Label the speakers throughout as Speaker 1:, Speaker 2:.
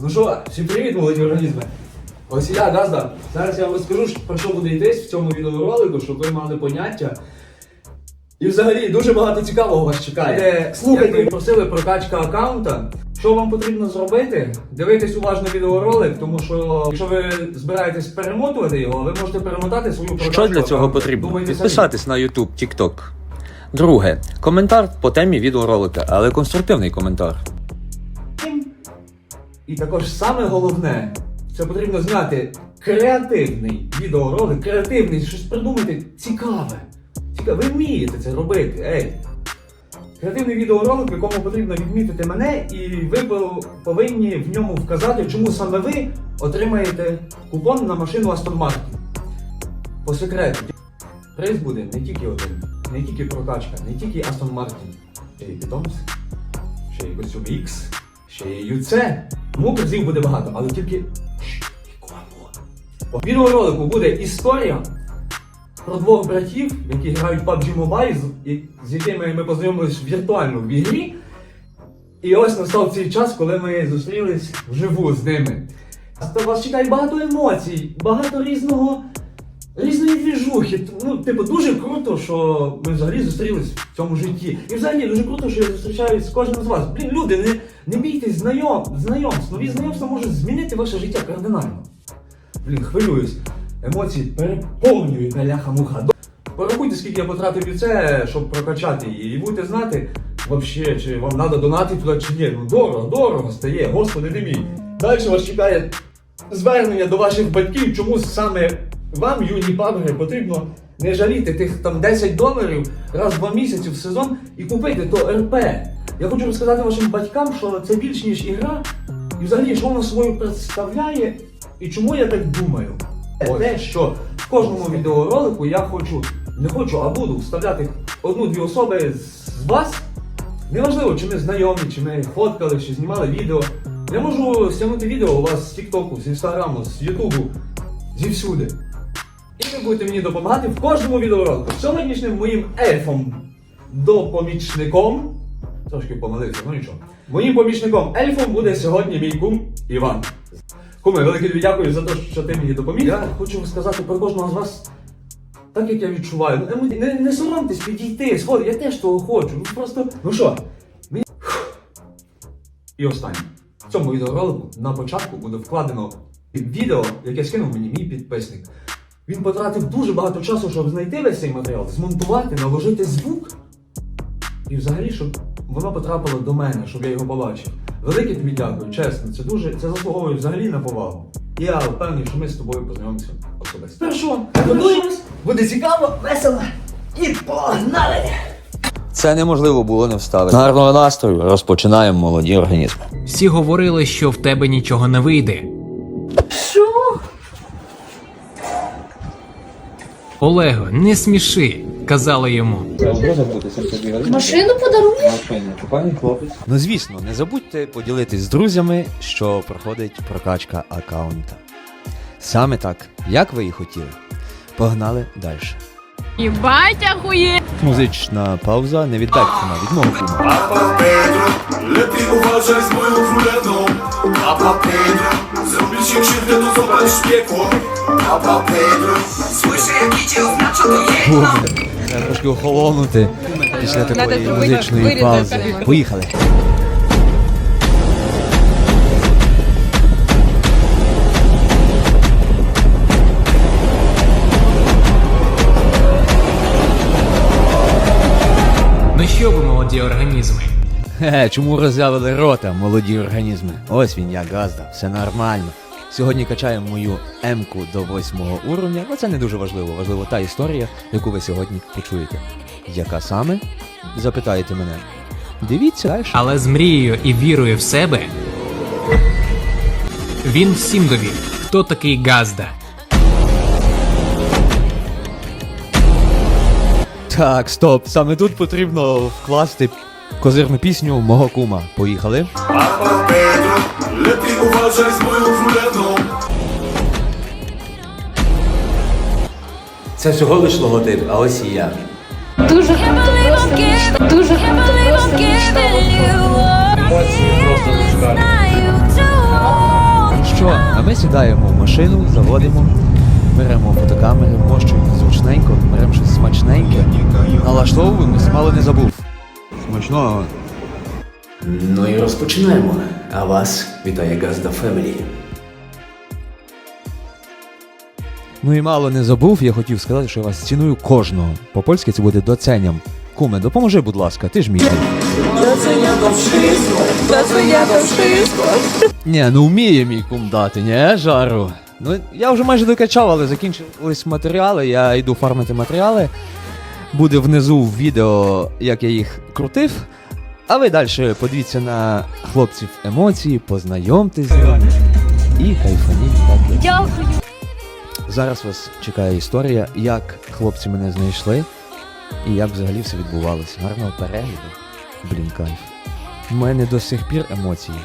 Speaker 1: Ну що, всім привіт, молоді організми. Ось я, Газда. Зараз я вам розкажу, про що буде йтись в цьому відеоролику, щоб ви мали поняття. І взагалі дуже багато цікавого вас чекає. Слухайте, ви просили прокачка аккаунта. Що вам потрібно зробити? Дивитесь уважно відеоролик, тому що якщо ви збираєтесь перемотувати його, ви можете перемотати свою прокачку.
Speaker 2: Що для цього
Speaker 1: аккаунта.
Speaker 2: потрібно?
Speaker 1: Думайте самі.
Speaker 2: Підписатись на YouTube, TikTok. Друге, коментар по темі відеоролика, але конструктивний коментар.
Speaker 1: І також саме головне, це потрібно зняти креативний відеоролик, креативний, щось придумати цікаве. Цікаве, ви вмієте це робити, ей. Креативний відеоролик, в якому потрібно відмітити мене, і ви повинні в ньому вказати, чому саме ви отримаєте купон на машину Aston Martin. По секрету. Приз буде не тільки один, не тільки прокачка, не тільки Aston Martin, ще й Питомс, ще й костюм X, ще й UC. Тому призів буде багато, але тільки. У відеоролику буде історія про двох братів, які грають PUBG Mobile, з, якими ми познайомились віртуально в ігрі. І ось настав цей час, коли ми зустрілись вживу з ними. Вас чекає багато емоцій, багато різного. Різної двіжухи. Ну, типу, дуже круто, що ми взагалі зустрілись в цьому житті. І взагалі дуже круто, що я зустрічаюсь з кожним з вас. Блін, люди, не, не бійтесь знайом, знайомств. Нові знайомства можуть змінити ваше життя кардинально. Блін, хвилююсь. Емоції переповнюють ляха муха. Порахуйте, скільки я потратив від це, щоб прокачати її. І будете знати, вообще, чи вам треба донатити туди, чи ні. Ну дорого, дорого стає, господи не мій. Далі вас чекає звернення до ваших батьків, чому саме вам, юні пабери, потрібно не жаліти тих там 10 доларів раз в два місяці в сезон і купити то РП. Я хочу розказати вашим батькам, що це більш ніж ігра, і взагалі, що воно собою представляє, і чому я так думаю. Те, що в кожному відеоролику я хочу, не хочу, а буду вставляти одну-дві особи з вас. Неважливо, чи ми знайомі, чи ми фоткали, чи знімали відео. Я можу стягнути відео у вас з Тіктоку, з Інстаграму, з Ютубу, зівсюди. І ви будете мені допомагати в кожному відеоролику. Сьогоднішнім моїм ельфом допомічником. Трошки помилився, ну нічого. Моїм помічником ельфом буде сьогодні мій кум Іван. Куме, велике тобі дякую за те, що ти мені допоміг. Я хочу сказати про кожного з вас так, як я відчуваю. Ну, не, не соромтесь підійти, сходи, я теж того хочу. Ну просто. Ну що, мені. І останнє. В цьому відеоролику на початку буде вкладено відео, яке скинув мені мій підписник. Він потратив дуже багато часу, щоб знайти весь цей матеріал, змонтувати, наложити звук. І взагалі, щоб воно потрапило до мене, щоб я його побачив. Велике тобі дякую, чесно, це дуже це заслуговує взагалі на повагу. І я впевнений, що ми з тобою познайомимося особисто. Ну готуємось? Буде цікаво, весело і погнали!
Speaker 2: Це неможливо було не вставити. Гарного настрою розпочинаємо молоді організми.
Speaker 3: Всі говорили, що в тебе нічого не вийде.
Speaker 4: Що?
Speaker 3: Олего, не сміши, казали йому.
Speaker 4: Машину подаруєш?
Speaker 2: Ну звісно, не забудьте поділитись з друзями, що проходить прокачка аккаунта. Саме так, як ви і хотіли. Погнали далі.
Speaker 4: Єбать, ахує!
Speaker 2: Музична пауза, не віддайте від мого кума.
Speaker 5: Papa Pedro, lepiej uważaj z moją królewną Papa Zrobisz się krzywdę, to zobaczysz piekło Papa Pedro,
Speaker 6: Słyszę jak idzie, oznacza to jedno
Speaker 2: Треба трошки охолонути після такої музичної паузи. Поїхали.
Speaker 3: Ну що ви, молоді організми?
Speaker 2: Хе, чому роззявили рота, молоді організми? Ось він, я газда, все нормально. Сьогодні качаємо мою М-ку до восьмого уровня, але це не дуже важливо. Важливо та історія, яку ви сьогодні почуєте. Яка саме? Запитаєте мене. Дивіться далі.
Speaker 3: Але з мрією і вірою в себе він всім довів, хто такий Газда.
Speaker 2: Так, стоп, саме тут потрібно вкласти козирну пісню мого кума. Поїхали. Це всього лиш логотип, а ось і я.
Speaker 4: Дуже круто, дуже круто,
Speaker 1: Емоції просто зашкалюють.
Speaker 7: Знаю,
Speaker 2: що, а ми сідаємо в машину, заводимо, беремо фотокамери, вмощуємо зручненько, беремо щось смачненьке, налаштовуємось, мало не забув. Смачного.
Speaker 7: Ну і розпочинаємо. А вас вітає Газда Фемілі.
Speaker 2: Ну і мало не забув, я хотів сказати, що я вас ціную кожного. По-польськи це буде доценям. Куме, допоможи, будь ласка, ти ж мій. Ні, ну вміє мій кум дати, ні, жару. Ну, я вже майже докачав, але закінчились матеріали, я йду фармити матеріали. Буде внизу в відео, як я їх крутив. А ви далі подивіться на хлопців емоції, познайомтесь з ними і кайфаніть так.
Speaker 4: Дякую.
Speaker 2: Зараз вас чекає історія, як хлопці мене знайшли і як взагалі все відбувалося. Гарного перегляду. Блін, кайф. У мене до сих пір емоції.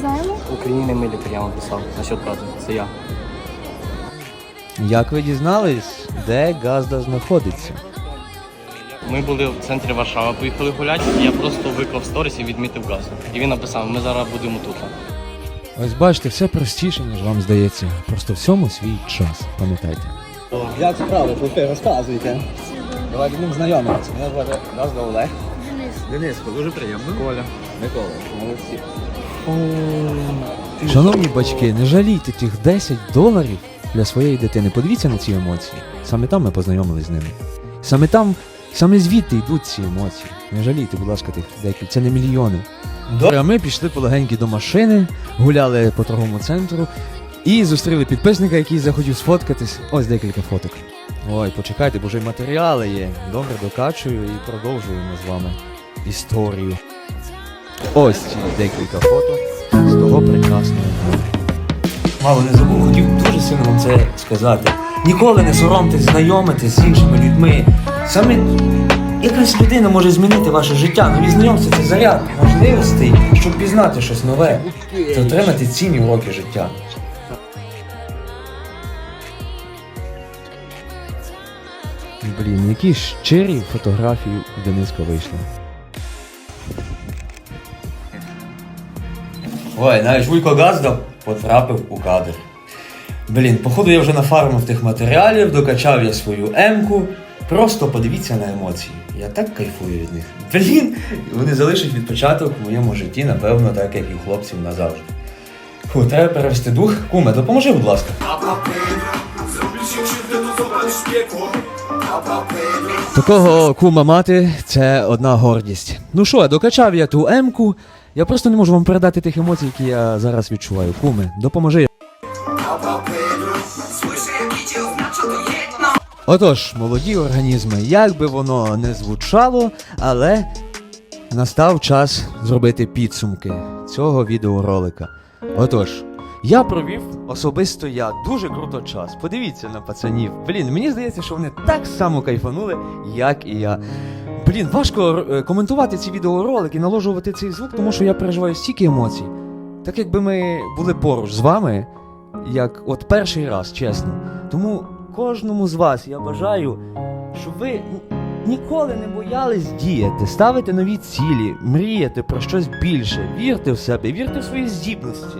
Speaker 4: Знаємо?
Speaker 8: Україні медик я вам писав насчет газу. Це я.
Speaker 2: Як ви дізнались, де Газда знаходиться?
Speaker 8: Ми були в центрі Варшави, поїхали гуляти. і Я просто виклав сторіс і відмітив газу. І він написав: ми зараз будемо тут.
Speaker 2: Ось бачите, все простіше, ніж вам здається. Просто всьому свій час, пам'ятайте. Як справи, хлопці, розказуйте. Давай будемо знайомитися. Мене звати Газда Олег. Денис. Дениско, дуже приємно. Коля. Микола. Молодці. Шановні батьки, не жалійте тих 10 доларів для своєї дитини. Подивіться на ці емоції. Саме там ми познайомились з ними. Саме там, саме звідти йдуть ці емоції. Не жалійте, будь ласка, тих декілька. Це не мільйони. Добре, а ми пішли полегенькі до машини, гуляли по торговому центру і зустріли підписника, який захотів сфоткатись. Ось декілька фоток. Ой, почекайте, бо вже й матеріали є. Добре, докачую і продовжуємо з вами історію. Ось ці декілька фото з того прекрасного. Мало не забув, хотів дуже сильно вам це сказати. Ніколи не соромтесь знайомитись з іншими людьми. Саме якась людина може змінити ваше життя. Нові знайомства це заряд можливостей, щоб пізнати щось нове та отримати цінні уроки життя. Блін, які щирі фотографії у Дениска вийшли. Ой, навіть Вуйко Газда потрапив у кадр. Блін, походу я вже нафармив тих матеріалів, докачав я свою емку. Просто подивіться на емоції. Я так кайфую від них. Блін, вони залишать відпочаток в моєму житті, напевно, так як і у хлопців назавжди. Фу, треба перевести дух. Куме, допоможи, будь ласка. Такого кума мати це одна гордість. Ну що, докачав я ту емку. Я просто не можу вам передати тих емоцій, які я зараз відчуваю. Куме, допоможи. Отож, молоді організми, як би воно не звучало, але настав час зробити підсумки цього відеоролика. Отож, я провів особисто я дуже круто час. Подивіться на пацанів. Блін, мені здається, що вони так само кайфанули, як і я. Блін, важко е, коментувати ці відеоролики, наложувати цей звук, тому що я переживаю стільки емоцій. Так якби ми були поруч з вами, як от перший раз, чесно. Тому кожному з вас я бажаю, щоб ви ніколи не боялись діяти, ставити нові цілі, мріяти про щось більше, вірте в себе, вірте в свої здібності.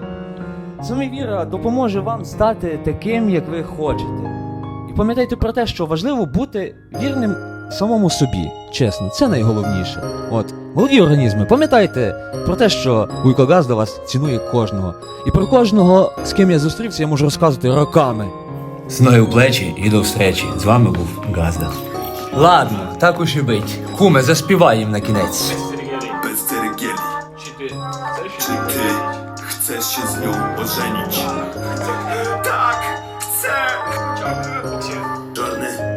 Speaker 2: Саме віра допоможе вам стати таким, як ви хочете. І пам'ятайте про те, що важливо бути вірним самому собі. Чесно, це найголовніше. От, молоді організми, пам'ятайте про те, що Уйкогаз до вас цінує кожного. І про кожного, з ким я зустрівся, я можу розказувати роками.
Speaker 7: Знаю у плечі і до встречі. З вами був Газда.
Speaker 2: Ладно, так уж і бить. Куме, заспівай їм на кінець.
Speaker 5: Ceregieli. Czy ty chcesz się z nią ożenić? Tak, chcę! Czarny